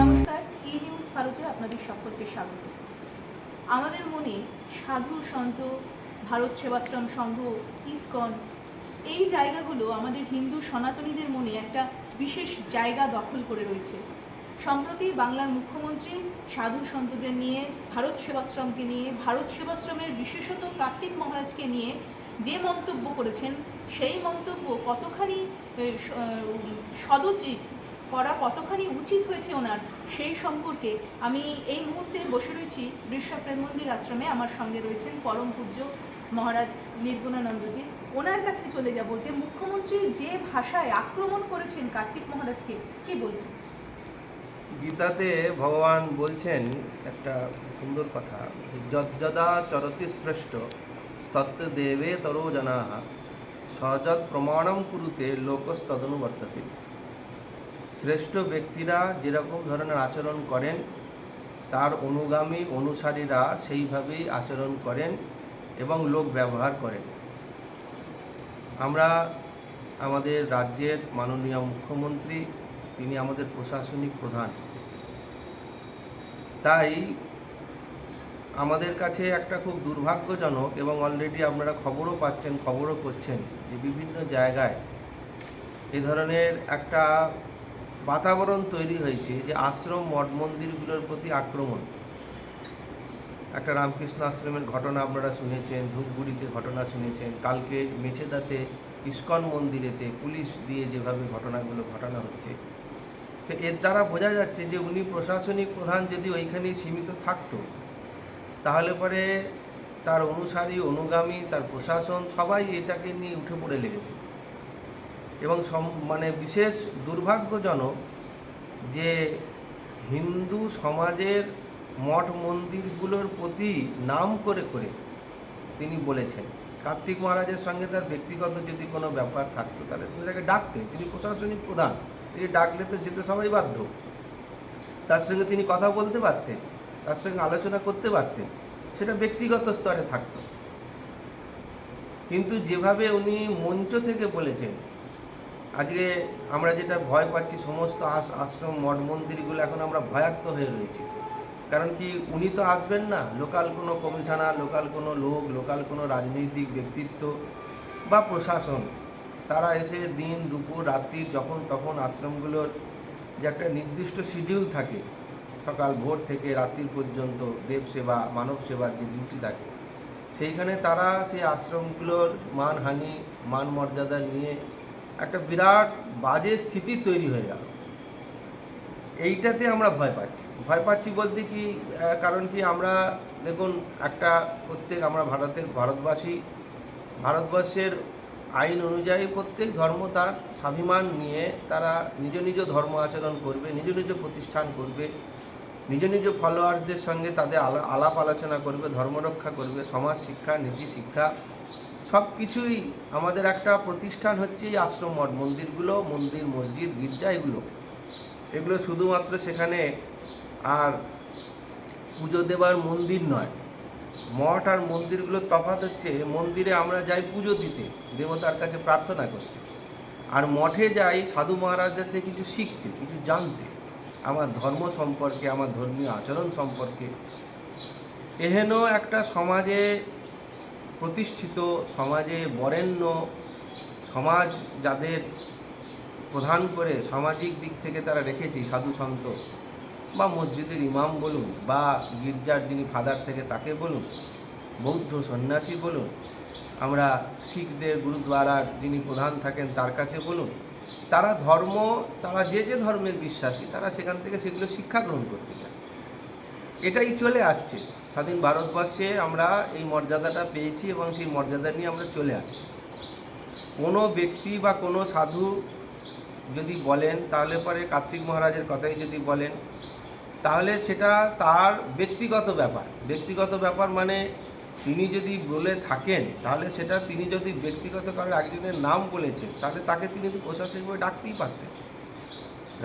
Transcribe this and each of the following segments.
নমস্কার ই নিউজ ভারতে আপনাদের সকলকে স্বাগত। আমাদের মনে সাধু, সন্ত, ভারত সেবাশ্রম সংঘ, ইসকন, এই জায়গাগুলো আমাদের হিন্দু সনাতনীদের মনে একটা বিশেষ জায়গা দখল করে রয়েছে। সম্প্রতি বাংলার মুখ্যমন্ত্রী সাধু সন্তদের নিয়ে, ভারত সেবাশ্রমকে নিয়ে, ভারত সেবাশ্রমের বিশেষত কার্তিক মহারাজকে নিয়ে যে মন্তব্য করেছেন, সেই মন্তব্য কতখানি সদুচিত করা, কতখানি উচিত হয়েছে ওনার, সেই সম্পর্কে আমি এই মুহূর্তে বসে রয়েছি বিশ্ব মন্দির আশ্রমে। আমার সঙ্গে রয়েছেন পরম পূজ্য মহারাজ নির্গুণানন্দজি। ওনার কাছে চলে যাব যে মুখ্যমন্ত্রী যে ভাষায় আক্রমণ করেছেন কার্তিক মহারাজকে, কি বলবেন? গীতাতে ভগবান বলছেন একটা সুন্দর কথা যদ্যদা চরতি শ্রেষ্ঠ স্তত্ব দেবে তরো জনা সহজত প্রমাণম কুরুতে লোকস্তদনুবর্ততে শ্রেষ্ঠ ব্যক্তিরা যেরকম ধরনের আচরণ করেন তার অনুগামী অনুসারীরা সেইভাবেই আচরণ করেন এবং লোক ব্যবহার করেন আমরা আমাদের রাজ্যের মাননীয় মুখ্যমন্ত্রী তিনি আমাদের প্রশাসনিক প্রধান তাই আমাদের কাছে একটা খুব দুর্ভাগ্যজনক এবং অলরেডি আপনারা খবরও পাচ্ছেন, খবরও করছেন যে বিভিন্ন জায়গায় এ ধরনের একটা বাতাবরণ তৈরি হয়েছে যে আশ্রম মঠ মন্দিরগুলোর প্রতি আক্রমণ। একটা রামকৃষ্ণ আশ্রমের ঘটনা আপনারা শুনেছেন, ধূপগুড়িতে ঘটনা শুনেছেন, কালকে মেছেদাতে ইস্কন মন্দিরেতে পুলিশ দিয়ে যেভাবে ঘটনাগুলো ঘটানো হচ্ছে। তো এর দ্বারা বোঝা যাচ্ছে যে উনি প্রশাসনিক প্রধান যদি ওইখানেই সীমিত থাকতো তাহলে পরে তার অনুসারী, অনুগামী, তার প্রশাসন সবাই এটাকে নিয়ে উঠে পড়ে লেগেছে। এবং সম- মানে বিশেষ দুর্ভাগ্যজনক যে হিন্দু সমাজের মঠ মন্দিরগুলোর প্রতি নাম করে করে তিনি বলেছেন, কার্তিক মহারাজের সঙ্গে তার ব্যক্তিগত যদি কোনো ব্যাপার থাকতো তাহলে তিনি তাকে ডাকতেন তিনি প্রশাসনিক প্রধান, তিনি ডাকলে তো যেতে সবাই বাধ্য। তার সঙ্গে তিনি কথা বলতে পারতেন। তার সঙ্গে আলোচনা করতে পারতেন, সেটা ব্যক্তিগত স্তরে থাকতো। কিন্তু যেভাবে উনি মঞ্চ থেকে বলেছেন, আজকে আমরা যেটা ভয় পাচ্ছি, সমস্ত আস- আশ্রম, মঠ, মন্দিরগুলো এখন আমরা ভয়ার্ত হয়ে রয়েছি। কারণ কি উনি তো আসবেন না, লোকাল কোনো কমিশনার, লোকাল কোনো লোক, লোকাল কোনো রাজনৈতিক ব্যক্তিত্ব বা প্রশাসন। তারা এসে দিন, দুপুর, রাত্রি যখন তখন আশ্রমগুলোর যে একটা নির্দিষ্ট শিডিউল থাকে সকাল ভোর থেকে রাত্রির পর্যন্ত দেব সেবা, মানব সেবার যে ডিউটি থাকে, সেইখানে তারা সেই আশ্রমগুলোর মানহানি মান মর্যাদা নিয়ে একটা বিরাট বাজে স্থিতি তৈরি হয়ে গেল। এইটাতে আমরা ভয় পাচ্ছি। ভয় পাচ্ছি বলতে কি কারণ কি আমরা, দেখুন, একটা প্রত্যেক আমরা ভারতের, ভারতবাসী, ভারতবর্ষের আইন অনুযায়ী প্রত্যেক ধর্ম তার স্বাভিমান নিয়ে তারা নিজ নিজ ধর্ম আচরণ করবে, নিজ নিজ প্রতিষ্ঠান করবে। নিজ নিজ ফলোয়ার্সদের সঙ্গে তাদের আলা- আলাপ আলোচনা করবে ধর্মরক্ষা করবে, সমাজ শিক্ষা, নীতি শিক্ষা সব কিছুই আমাদের একটা প্রতিষ্ঠান হচ্ছে এই আশ্রম মঠ। মন্দিরগুলো, মন্দির, মসজিদ, গির্জা, এগুলো। এগুলো শুধুমাত্র সেখানে আর পুজো দেবার মন্দির নয়। মঠ আর মন্দিরগুলোর তফাৎ হচ্ছে মন্দিরে আমরা যাই পুজো দিতে, দেবতার কাছে প্রার্থনা করতে। আর মঠে যাই সাধু মহারাজদের কিছু শিখতে, কিছু জানতে। আমার ধর্ম সম্পর্কে, আমার ধর্মীয় আচরণ সম্পর্কে। এহেন একটা সমাজে প্রতিষ্ঠিত, সমাজে বরেণ্য সমাজ যাদের প্রধান করে সামাজিক দিক থেকে তারা রেখেছে, সাধু সন্ত বা মসজিদের ইমাম বলুন বা গির্জার যিনি ফাদার থেকে তাকে বলুন, বৌদ্ধ সন্ন্যাসী বলুন, আমরা শিখদের গুরুদ্বারার যিনি প্রধান থাকেন তার কাছে বলুন তারা ধর্ম, তারা যে যে ধর্মের বিশ্বাসী, তারা সেখান থেকে সেগুলো শিক্ষা গ্রহণ করতে চায়। এটাই চলে আসছে। স্বাধীন ভারতবর্ষে আমরা এই মর্যাদাটা পেয়েছি এবং সেই মর্যাদা নিয়ে আমরা চলে আসছি। কোনো ব্যক্তি বা কোনো সাধু যদি বলেন, তাহলে পরে কার্তিক মহারাজের কথাই যদি বলেন, তাহলে সেটা তার ব্যক্তিগত ব্যাপার। ব্যক্তিগত ব্যাপার মানে তিনি যদি বলে থাকেন, তাহলে সেটা তিনি যদি ব্যক্তিগত কারও একজনের নাম বলেছেন, তাহলে তাকে তিনি তো প্রশাসনিকভাবে ডাকতেই পারতেন।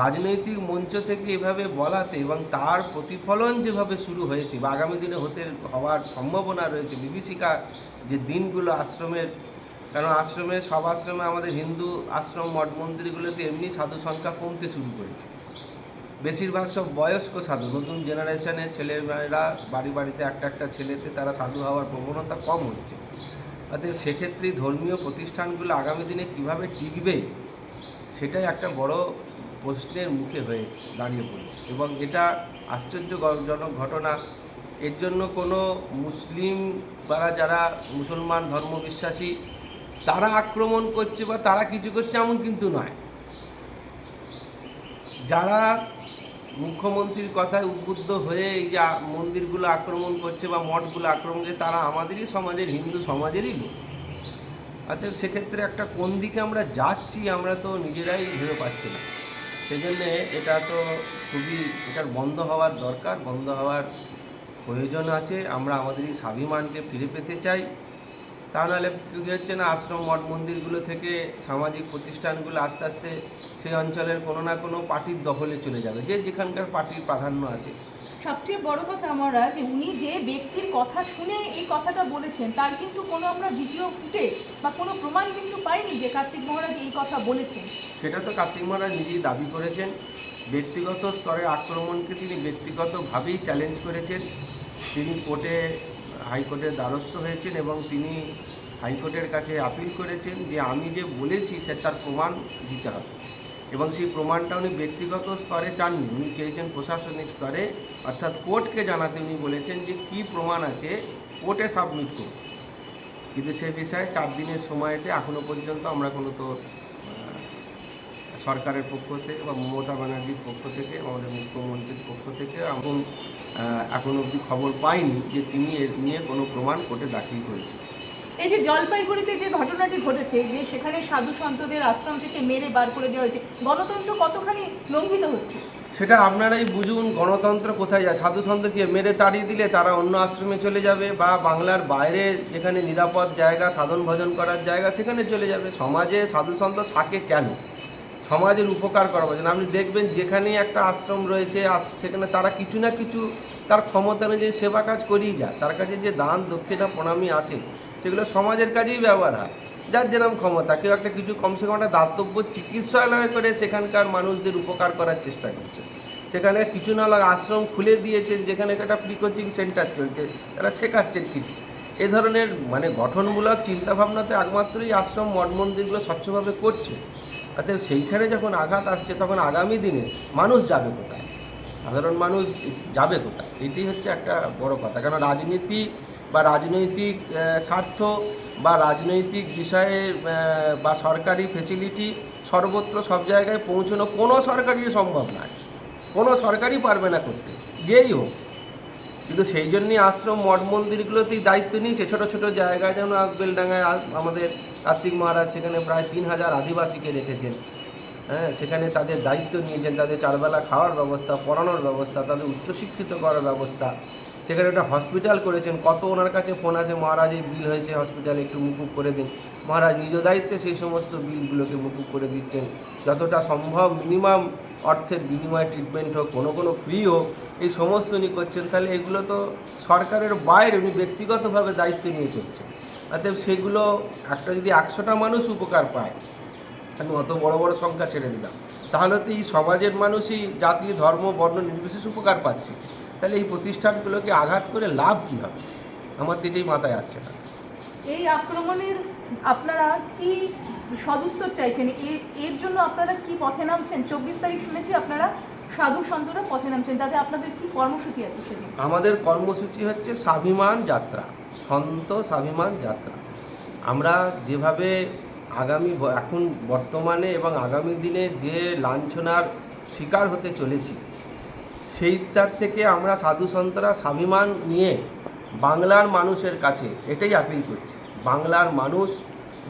রাজনৈতিক মঞ্চ থেকে এভাবে বলাতে এবং তার প্রতিফলন যেভাবে শুরু হয়েছে বা আগামী দিনে হতে হওয়ার সম্ভাবনা রয়েছে, বিভীষিকা যে দিনগুলো আশ্রমের কারণ আশ্রমে সব আশ্রমে আমাদের হিন্দু আশ্রম মঠ মন্দিরগুলোতে এমনি সাধু সংখ্যা কমতে শুরু করেছে। বেশিরভাগ সব বয়স্ক সাধু। নতুন জেনারেশনের ছেলেমেয়েরা বাড়ি বাড়িতে একটা একটা ছেলেতে তারা সাধু হওয়ার প্রবণতা কম হচ্ছে। অতএব সেক্ষেত্রে ধর্মীয় প্রতিষ্ঠানগুলো আগামী দিনে কীভাবে টিকবে, সেটাই একটা বড় প্রশ্নের মুখে হয়ে দাঁড়িয়ে পড়েছে। এবং এটা আশ্চর্যজনক ঘটনা, এর জন্য কোনো মুসলিম বা যারা মুসলমান ধর্মবিশ্বাসী, তারা আক্রমণ করছে বা তারা কিছু করছে এমন কিন্তু নয়। যারা মুখ্যমন্ত্রীর কথায় উদ্বুদ্ধ হয়ে এই যে মন্দিরগুলো আক্রমণ করছে বা মঠগুলো আক্রমণ করছে, তারা আমাদেরই সমাজের, হিন্দু সমাজেরই লোক। অতএব সেক্ষেত্রে একটা কোন দিকে আমরা যাচ্ছি, আমরা তো নিজেরাই ভেবে পাচ্ছি না। সেজন্যে এটা তো খুবই, এটার বন্ধ হওয়ার দরকার, বন্ধ হওয়ার প্রয়োজন আছে। আমরা আমাদের এই স্বাভিমানকে ফিরে পেতে চাই। তা নাহলে কী হচ্ছে না আশ্রম মঠ মন্দিরগুলো থেকে সামাজিক প্রতিষ্ঠানগুলো আস্তে আস্তে সেই অঞ্চলের কোনো না কোনো পার্টির দখলে চলে যাবে যে যেখানকার পার্টির প্রাধান্য আছে। সবচেয়ে বড় কথা আমরা যে উনি যে ব্যক্তির কথা শুনে এই কথাটা বলেছেন তার কিন্তু কোনো আমরা ভিডিও ফুটেজ বা কোনো প্রমাণ কিন্তু পাইনি যে কার্তিক মহারাজ এই কথা বলেছেন। সেটা তো কার্তিক মহারাজ নিজেই দাবি করেছেন। ব্যক্তিগত স্তরের আক্রমণকে তিনি ব্যক্তিগতভাবেই চ্যালেঞ্জ করেছেন। তিনি কোর্টে হাইকোর্টের দ্বারস্থ হয়েছেন এবং তিনি হাইকোর্টের কাছে আপিল করেছেন যে আমি যে বলেছি সে তার প্রমাণ দিতে হবে। এবং সেই প্রমাণটা উনি ব্যক্তিগত স্তরে চাননি। উনি চেয়েছেন প্রশাসনিক স্তরে, অর্থাৎ কোর্টকে জানাতে উনি বলেছেন যে কি প্রমাণ আছে, কোর্টে সাবমিট করুন। কিন্তু সে বিষয়ে চার দিনের সময়তে এখনও পর্যন্ত আমরা কোনো তো সরকারের পক্ষ থেকে বা মমতা ব্যানার্জির পক্ষ থেকে আমাদের মুখ্যমন্ত্রীর পক্ষ থেকে এখন এখন অবধি খবর পাইনি যে তিনি এর নিয়ে কোনো প্রমাণ কোর্টে দাখিল করেছেন। এই যে জলপাইগুড়িতে যে ঘটনাটি ঘটেছে যে সেখানে সাধু সন্তদের আশ্রম থেকে মেরে বার করে দেওয়া হয়েছে গণতন্ত্র কতখানি লঙ্ঘিত হচ্ছে? সেটা আপনারাই বুঝুন গণতন্ত্র কোথায় যায়? সাধু সন্তকে মেরে তাড়িয়ে দিলে তারা অন্য আশ্রমে চলে যাবে বা বাংলার বাইরে যেখানে নিরাপদ জায়গা সাধন ভজন করার জায়গা সেখানে চলে যাবে। সমাজে সাধু সন্ত থাকে কেন? সমাজের উপকার করার জন্য আপনি দেখবেন যেখানেই একটা আশ্রম রয়েছে সেখানে তারা কিছু না কিছু তার ক্ষমতা অনুযায়ী সেবা কাজ করেই যায়। তার কাছে যে দান, দক্ষিণা, প্রণামী আসে, সেগুলো সমাজের কাজেই ব্যবহার হয়। যার যেরকম ক্ষমতা, কেউ একটা কিছু কমসে কম একটা দাতব্য চিকিৎসালয় করে সেখানকার মানুষদের উপকার করার চেষ্টা করছে। সেখানে কিছু না হলে আশ্রম খুলে দিয়েছেন, যেখানে একটা প্রি কোচিং সেন্টার চলছে তারা শেখাচ্ছেন কিছু। এ ধরনের মানে গঠনমূলক চিন্তাভাবনাতে একমাত্রই আশ্রম মঠ মন্দিরগুলো স্বচ্ছভাবে করছে। অতএব সেইখানে যখন আঘাত আসছে, তখন আগামী দিনে মানুষ যাবে কোথায়? সাধারণ মানুষ যাবে কোথায়? এটি হচ্ছে একটা বড় কথা। কারণ রাজনীতি বা রাজনৈতিক স্বার্থ বা রাজনৈতিক বিষয়ে বা সরকারি ফেসিলিটি সর্বত্র সব জায়গায় পৌঁছানো কোনো সরকারই সম্ভব নয়। কোনো সরকারই পারবে না করতে। যেই হোক। কিন্তু সেই জন্যই আশ্রম, মঠ মন্দিরগুলোতেই দায়িত্ব নিয়েছে। ছোটো ছোটো জায়গায় যেমন বেলডাঙ্গায় আমাদের কার্তিক মহারাজ সেখানে প্রায় তিন হাজার আদিবাসীকে রেখেছেন। হ্যাঁ সেখানে তাদের দায়িত্ব নিয়েছেন, তাদের চারবেলা খাওয়ার ব্যবস্থা, পড়ানোর ব্যবস্থা, তাদের উচ্চশিক্ষিত করার ব্যবস্থা। সেখানে একটা হসপিটাল করেছেন, কত ওনার কাছে ফোন আছে মহারাজ, এই বিল হয়েছে হসপিটালে একটু মুকুব করে দিন। মহারাজ নিজ দায়িত্বে সেই সমস্ত বিলগুলোকে মুকুব করে দিচ্ছেন। যতটা সম্ভব মিনিমাম অর্থের বিনিময়ে ট্রিটমেন্ট হোক, কোনো কোনো ফ্রি হোক, এই সমস্ত উনি করছেন। তাহলে এগুলো তো সরকারের বাইরে, উনি ব্যক্তিগতভাবে দায়িত্ব নিয়ে করছেন। অতএব সেগুলো একটা যদি একশোটা মানুষ উপকার পায় আমি অত বড় বড় সংখ্যা ছেড়ে দিলাম। তাহলে তো এই সমাজের মানুষই জাতি ধর্ম বর্ণ নির্বিশেষ উপকার পাচ্ছে। তাহলে এই প্রতিষ্ঠানগুলোকে আঘাত করে লাভ কী হবে? আমার তো এটাই মাথায় আসছে না। এই আক্রমণের আপনারা কি সদুত্তর চাইছেন? এর এর জন্য আপনারা কি পথে নামছেন? চব্বিশ তারিখ শুনেছি আপনারা সাধু সন্তরা পথে নামছেন। তাতে আপনাদের কি কর্মসূচি আছে সেদিন? আমাদের কর্মসূচি হচ্ছে স্বাভিমান যাত্রা। সন্ত স্বাভিমান যাত্রা। আমরা যেভাবে আগামী এখন বর্তমানে এবং আগামী দিনে যে লাঞ্ছনার শিকার হতে চলেছি, সেইটার থেকে আমরা সাধু সন্তরা স্বাভিমান নিয়ে বাংলার মানুষের কাছে এটাই আপিল করছি। বাংলার মানুষ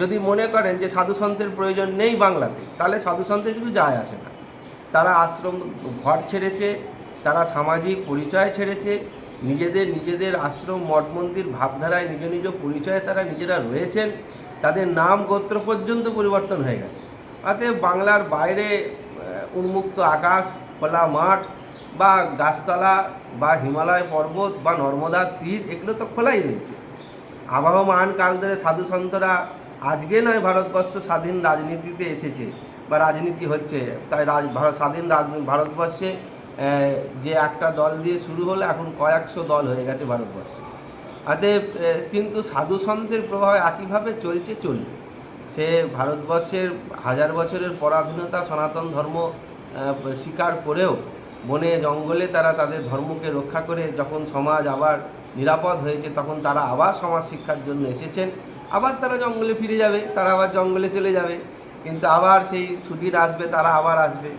যদি মনে করেন যে সাধু সন্তের প্রয়োজন নেই বাংলাতে, তাহলে সাধু সন্তের কিছু যায় আসে না। তারা আশ্রম, ঘর ছেড়েছে, তারা সামাজিক পরিচয় ছেড়েছে নিজেদের নিজেদের আশ্রম, মঠ মন্দির, ভাবধারায় নিজ নিজ পরিচয়ে তারা নিজেরা রয়েছেন, তাদের নাম গোত্র পর্যন্ত পরিবর্তন হয়ে গেছে। অতএব বাংলার বাইরে উন্মুক্ত আকাশ, খোলা মাঠ বা গাছতলা বা হিমালয় পর্বত বা নর্মদার তীর, এগুলো তো খোলাই রয়েছে। আবহমান কাল ধরে সাধু সন্তরা আজকে নয়, ভারতবর্ষ স্বাধীন রাজনীতিতে এসেছে বা রাজনীতি হচ্ছে। তাই রাজ ভারত স্বাধীন রাজনীতি, ভারতবর্ষে যে একটা দল দিয়ে শুরু হলো, এখন কয়েকশো দল হয়ে গেছে ভারতবর্ষে। অতএব কিন্তু সাধু সন্তের প্রভাব একইভাবে চলছে, চলবে। সে ভারতবর্ষের হাজার বছরের পরাধীনতা, সনাতন ধর্ম স্বীকার করেও বনে, জঙ্গলে তারা তাদের ধর্মকে রক্ষা করে যখন সমাজ আবার নিরাপদ হয়েছে, তখন তারা আবার সমাজ শিক্ষার জন্য এসেছেন। আবার তারা জঙ্গলে ফিরে যাবে, তারা আবার জঙ্গলে চলে যাবে। কিন্তু আবার সেই সুধীর আসবে, তারা আবার আসবে।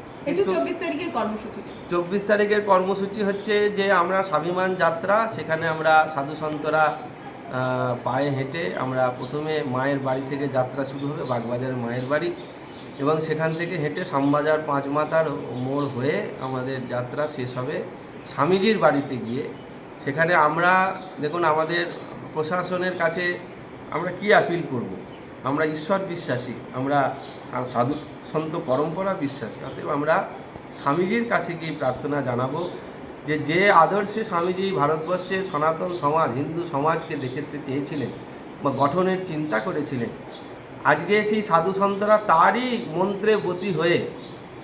চব্বিশ তারিখের কর্মসূচি। চব্বিশ তারিখের কর্মসূচি হচ্ছে যে আমরা স্বাভিমান যাত্রা সেখানে আমরা সাধু সন্তরা পায়ে হেঁটে আমরা প্রথমে মায়ের বাড়ি থেকে যাত্রা শুরু হবে বাগবাজার মায়ের বাড়ি। এবং সেখান থেকে হেঁটে শ্যামবাজার পাঁচমাতার মোড় হয়ে আমাদের যাত্রা শেষ হবে স্বামীজির বাড়িতে গিয়ে। সেখানে আমরা দেখুন আমাদের প্রশাসনের কাছে আমরা কি আপিল করব? আমরা ঈশ্বর বিশ্বাসী, আমরা সাধু সন্ত পরম্পরা বিশ্বাসী, অতএব আমরা স্বামীজির কাছে গিয়ে প্রার্থনা জানাব যে যে আদর্শে স্বামীজি ভারতবর্ষের সনাতন সমাজ, হিন্দু সমাজকে দেখতে চেয়েছিলেন বা গঠনের চিন্তা করেছিলেন, আজকে সেই সাধু সন্তরা তারই মন্ত্রে বতী হয়ে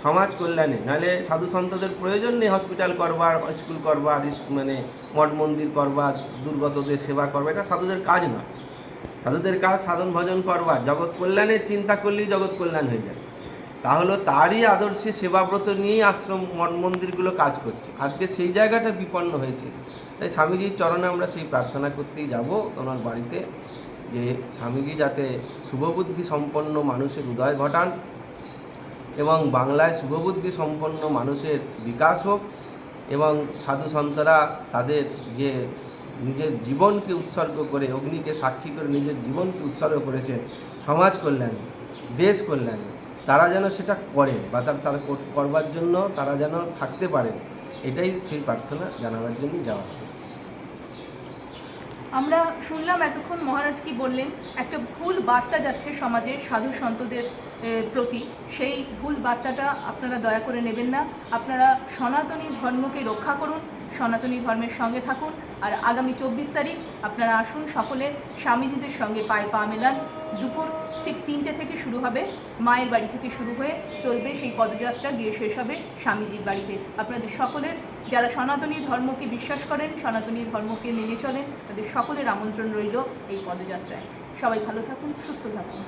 সমাজ কল্যাণে, নাহলে সাধু সন্তদের প্রয়োজন নেই হসপিটাল করবার স্কুল করবার মানে মঠ মন্দির করবার, দুর্গতদের সেবা করবার, এটা সাধুদের কাজ নয়। সাধুদের কাজ সাধন ভজন করবার জগৎ কল্যাণের চিন্তা করলেই জগৎ কল্যাণ হয়ে যায়। তাহলে তারই আদর্শে সেবাব্রত নিয়েই আশ্রম মঠ মন্দিরগুলো কাজ করছে। আজকে সেই জায়গাটা বিপন্ন হয়েছে। তাই স্বামীজির চরণে আমরা সেই প্রার্থনা করতেই যাব ওনার বাড়িতে যে স্বামীজি যাতে শুভবুদ্ধি সম্পন্ন মানুষের উদয় ঘটান এবং বাংলায় শুভবুদ্ধি সম্পন্ন মানুষের বিকাশ হোক এবং সাধু সন্তরা তাদের যে নিজের জীবনকে উৎসর্গ করে, অগ্নিকে সাক্ষী করে নিজের জীবনকে উৎসর্গ করেছেন সমাজ কল্যাণে, দেশ কল্যাণে, তারা যেন সেটা করেন বা তার, তারা কর- করবার জন্য তারা যেন থাকতে পারেন এটাই সেই প্রার্থনা জানাবার জন্য যাওয়া আমরা শুনলাম এতক্ষণ মহারাজ কি বললেন, একটা ভুল বার্তা যাচ্ছে সমাজের সাধু সন্তদের প্রতি, সেই ভুল বার্তাটা আপনারা দয়া করে নেবেন না। আপনারা সনাতনী ধর্মকে রক্ষা করুন, সনাতনী ধর্মের সঙ্গে থাকুন আর আগামী চব্বিশ তারিখ আপনারা আসুন সকলে, স্বামীজিদের সঙ্গে পায়ে পা মেলান। দুপুর ঠিক তিনটে থেকে শুরু হবে, মায়ের বাড়ি থেকে শুরু হয়ে চলবে সেই পদযাত্রা, গিয়ে শেষ হবে স্বামীজির বাড়িতে। আপনাদের সকলের, যারা সনাতনী ধর্মকে বিশ্বাস করেন, সনাতনী ধর্মকে মেনে চলেন, তাদের সকলের আমন্ত্রণ রইল এই পদযাত্রায়। সবাই ভালো থাকুন, সুস্থ থাকুন।